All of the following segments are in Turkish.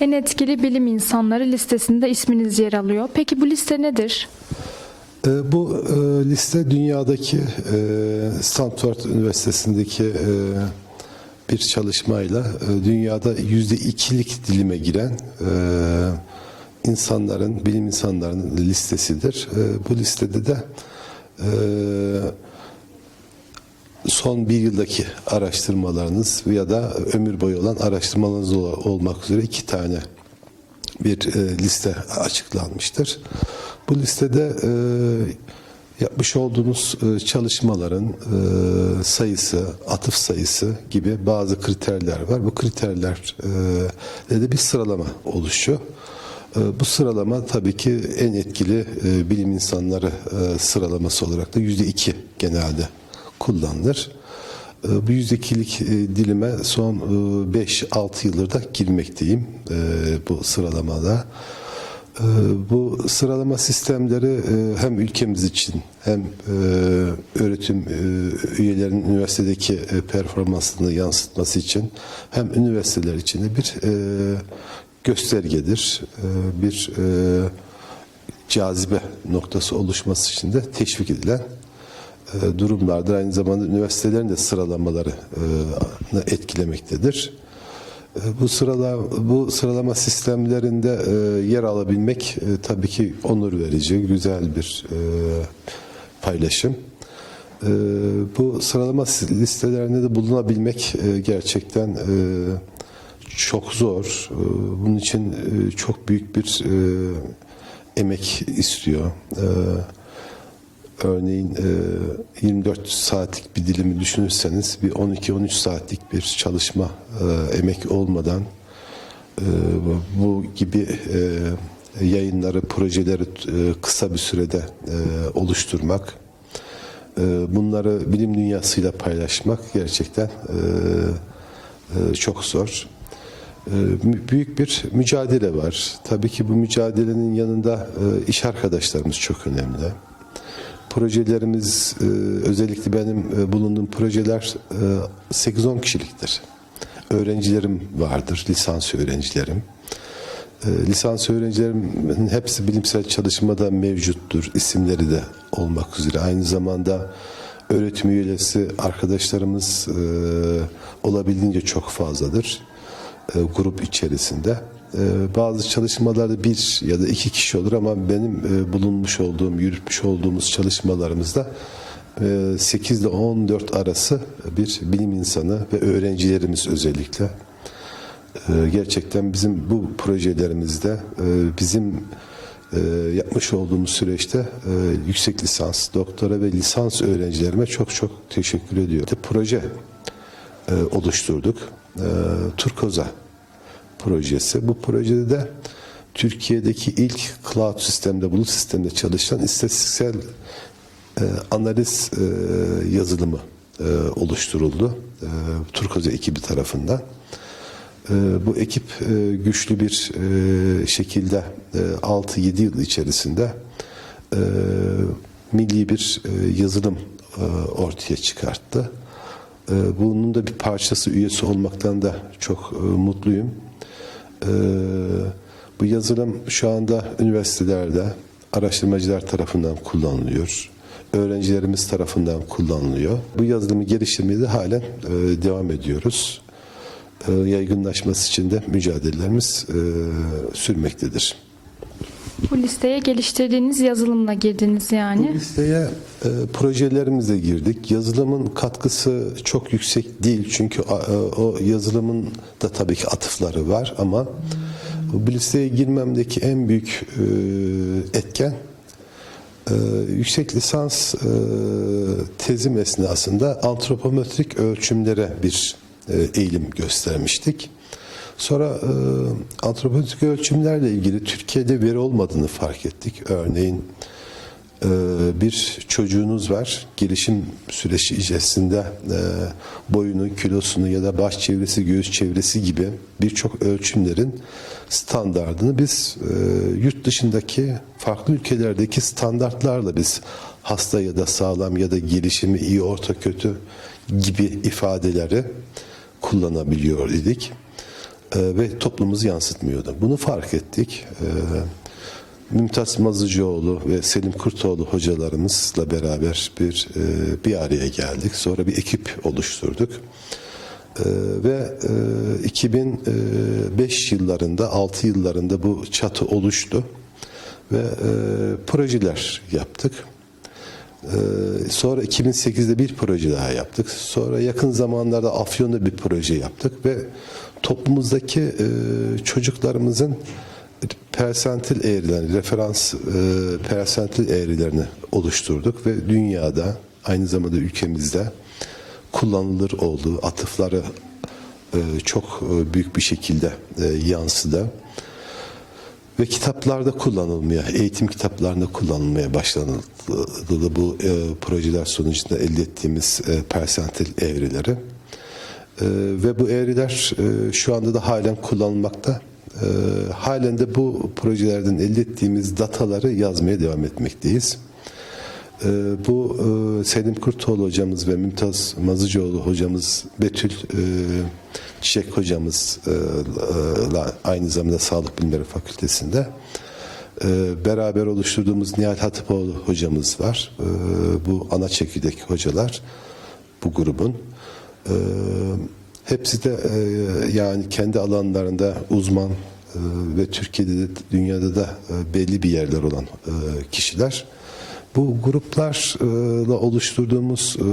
En etkili bilim insanları listesinde isminiz yer alıyor. Peki bu liste nedir? E, Bu e, liste dünyadaki e, Stanford Üniversitesi'ndeki e, bir çalışmayla e, dünyada yüzde ikilik dilime giren e, insanların, bilim insanlarının listesidir. E, Bu listede de e, son bir yıldaki araştırmalarınız ya da ömür boyu olan araştırmalarınız ol- olmak üzere iki tane bir e, liste açıklanmıştır. Bu listede e, yapmış olduğunuz e, çalışmaların sayısı, atıf sayısı gibi bazı kriterler var. Bu kriterlerde de bir sıralama oluşuyor. Bu sıralama tabii ki en etkili bilim insanları sıralaması olarak da yüzde iki genelde kullanılır. E, Bu yüzdekilik e, dilime son 5-6 yıldır da girmekteyim e, bu sıralamada. E, Bu sıralama sistemleri e, hem ülkemiz için hem e, öğretim e, üyelerinin üniversitedeki e, performansını yansıtması için hem üniversiteler için de bir e, göstergedir. E, Bir e, cazibe noktası oluşması için de teşvik edilen e, durumlardır. Aynı zamanda üniversitelerin de sıralamaları e, etkilemektedir. E, Bu sırala bu sıralama sistemlerinde e, yer alabilmek e, tabii ki onur verici, güzel bir e, paylaşım. E, Bu sıralama listelerinde de bulunabilmek e, gerçekten e, çok zor. E, Bunun için e, çok büyük bir e, emek istiyor. E, Örneğin e, 24 saatlik bir dilimi düşünürseniz bir 12-13 saatlik bir çalışma e, emek olmadan e, bu- gibi e, yayınları, projeleri e, kısa bir sürede e, oluşturmak, e, bunları bilim dünyasıyla paylaşmak gerçekten e, e, çok zor. E, Büyük bir mücadele var. Tabii ki bu mücadelenin yanında e, iş arkadaşlarımız çok önemli projelerimiz e, özellikle benim e, bulunduğum projeler e, 8-10 kişiliktir. Öğrencilerim vardır, lisans öğrencilerim. E, Lisans öğrencilerimin hepsi bilimsel çalışmada mevcuttur, isimleri de olmak üzere. Aynı zamanda öğretim üyesi arkadaşlarımız e, olabildiğince çok fazladır e, grup içerisinde. E, bazı çalışmalarda bir ya da iki kişi olur ama benim e, bulunmuş olduğum, yürütmüş olduğumuz çalışmalarımızda e, 8 ile 14 arası bir bilim insanı ve öğrencilerimiz özellikle e, gerçekten bizim bu projelerimizde e, bizim e, yapmış olduğumuz süreçte e, yüksek lisans, doktora ve lisans öğrencilerime çok çok teşekkür ediyorum. Proje e, oluşturduk. E, Turkoza projesi. Bu projede de Türkiye'deki ilk cloud sistemde, bulut sistemde çalışan istatistiksel e, analiz e, yazılımı e, oluşturuldu. E, Turkoza ekibi tarafından. E, bu ekip e, güçlü bir e, şekilde e, 6-7 yıl içerisinde e, milli bir e, yazılım e, ortaya çıkarttı. E, bunun da bir parçası üyesi olmaktan da çok e, mutluyum. E, bu yazılım şu anda üniversitelerde araştırmacılar tarafından kullanılıyor. Öğrencilerimiz tarafından kullanılıyor. Bu yazılımı geliştirmeye de halen e, devam ediyoruz. E, yaygınlaşması için de mücadelelerimiz sürmektedir. Bu listeye geliştirdiğiniz yazılımla girdiniz yani. Listeye e, projelerimizle girdik. Yazılımın katkısı çok yüksek değil çünkü e, o yazılımın da tabii ki atıfları var ama bu listeye girmemdeki en büyük e, etken e, yüksek lisans e, tezim esnasında antropometrik ölçümlere bir e, eğilim göstermiştik. Sonra e, antropometrik ölçümlerle ilgili Türkiye'de veri olmadığını fark ettik. Örneğin e, bir çocuğunuz var. Gelişim süreci içerisinde e, boyunu, kilosunu ya da baş çevresi, göğüs çevresi gibi birçok ölçümlerin standardını biz e, yurt dışındaki farklı ülkelerdeki standartlarla biz hasta ya da sağlam ya da gelişimi iyi, orta, kötü gibi ifadeleri kullanabiliyor idik. E, ve toplumumuzu yansıtmıyordu. Bunu fark ettik. E, Mümtaz Mazıcıoğlu ve Selim Kurtoğlu hocalarımızla beraber bir e, bir araya geldik. Sonra bir ekip oluşturduk. E, ve e, 2005 yıllarında, 6 yıllarında bu çatı oluştu ve e, projeler yaptık. Ee, Sonra 2008'de bir proje daha yaptık. Sonra yakın zamanlarda Afyon'da bir proje yaptık ve toplumumuzdaki e, çocuklarımızın persentil eğrilerini, referans e, persentil eğrilerini oluşturduk ve dünyada aynı zamanda ülkemizde kullanılır olduğu atıfları e, çok e, büyük bir şekilde e, yansıdı ve kitaplarda kullanılmaya, eğitim kitaplarında kullanılmaya başlanıldı bu e, projeler sonucunda elde ettiğimiz e, persentil eğrileri. E, ve bu eğriler e, şu anda da halen kullanılmakta. E, halen de bu projelerden elde ettiğimiz dataları yazmaya devam etmekteyiz. E, bu e, Selim Kurtoğlu hocamız ve Mümtaz Mazıcıoğlu hocamız, Betül e, Çiçek hocamız e, e, la- aynı zamanda Sağlık Bilimleri Fakültesi'nde beraber oluşturduğumuz Nihal Hatipoğlu hocamız var. Bu ana çekirdek hocalar bu grubun. E, hepsi de e, yani kendi alanlarında uzman e, ve Türkiye'de de dünyada da e, belli bir yerler olan e, kişiler. Bu gruplarla oluşturduğumuz e,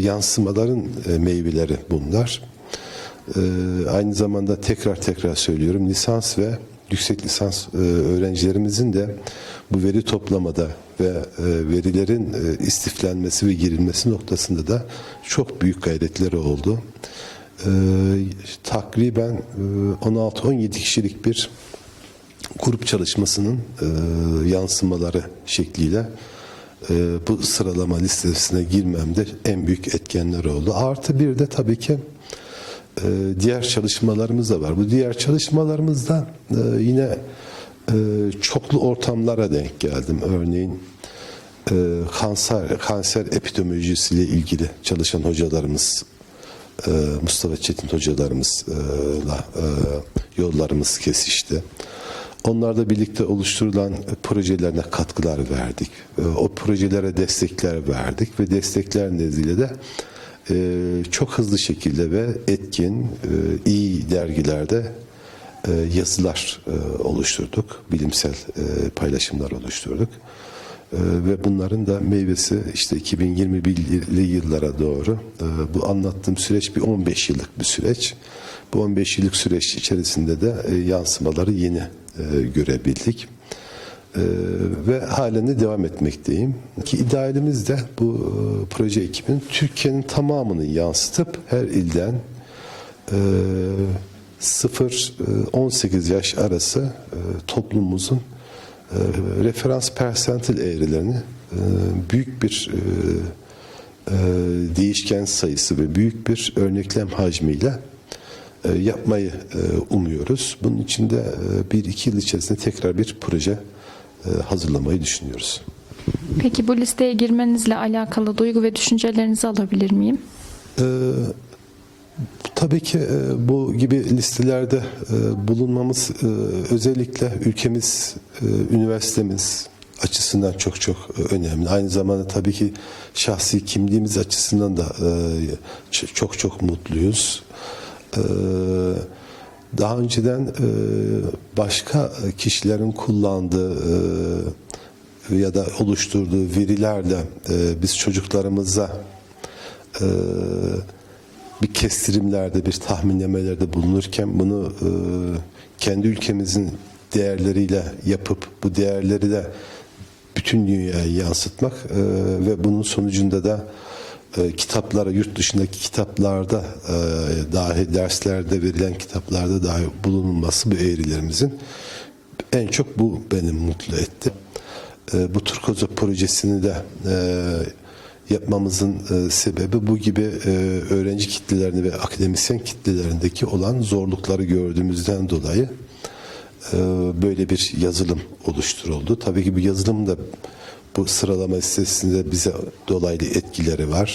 yansımaların e, meyveleri bunlar. E, Aynı zamanda tekrar tekrar söylüyorum lisans ve yüksek lisans e, öğrencilerimizin de bu veri toplamada ve e, verilerin e, istiflenmesi ve girilmesi noktasında da çok büyük gayretleri oldu. E, Takriben e, 16-17 kişilik bir grup çalışmasının yansımaları şekliyle bu sıralama listesine girmemde en büyük etkenler oldu. Artı bir de tabii ki diğer çalışmalarımız da var. Bu diğer çalışmalarımızda e, yine e, çoklu ortamlara denk geldim. Örneğin e, kanser kanser epidemiolojisiyle ilgili çalışan hocalarımız e, Mustafa Çetin hocalarımızla e, yollarımız kesişti. Onlarla birlikte oluşturulan projelerine katkılar verdik. E, O projelere destekler verdik ve destekler nedeniyle de e, çok hızlı şekilde ve etkin, e, iyi dergilerde e, yazılar e, oluşturduk. Bilimsel e, paylaşımlar oluşturduk. E, ve bunların da meyvesi işte 2021'li yıllara doğru e, bu anlattığım süreç bir 15 yıllık bir süreç. Bu 15 yıllık süreç içerisinde de e, yansımaları yeni e, görebildik. E, ve halen de devam etmekteyim. Ki idealimiz de bu e, proje ekibinin Türkiye'nin tamamını yansıtıp her ilden e, 0-18 yaş arası e, toplumumuzun e, referans persentil eğrilerini e, büyük bir e, e, değişken sayısı ve büyük bir örneklem hacmiyle e, yapmayı e, umuyoruz. Bunun için de e, bir iki yıl içerisinde tekrar bir proje e, hazırlamayı düşünüyoruz. Peki bu listeye girmenizle alakalı duygu ve düşüncelerinizi alabilir miyim? Ee, tabii ki e, bu gibi listelerde e, bulunmamız e, özellikle ülkemiz, e, üniversitemiz açısından çok çok e, önemli. Aynı zamanda tabii ki şahsi kimliğimiz açısından da e, çok çok mutluyuz. Ee, daha önceden e, başka kişilerin kullandığı e, ya da oluşturduğu verilerle e, biz çocuklarımıza bir kestirimlerde, bir tahminlemelerde bulunurken bunu kendi ülkemizin değerleriyle yapıp bu değerleri de bütün dünyaya yansıtmak ve bunun sonucunda da e, kitaplara, yurt dışındaki kitaplarda e, dahi derslerde verilen kitaplarda dahi bulunulması bu eğrilerimizin en çok bu beni mutlu etti. E, bu Turkozo projesini de e, yapmamızın e, sebebi bu gibi e, öğrenci kitlelerinde ve akademisyen kitlelerindeki olan zorlukları gördüğümüzden dolayı e, böyle bir yazılım oluşturuldu. Tabii ki bu yazılım da bu sıralama listesinde bize dolaylı etkileri var.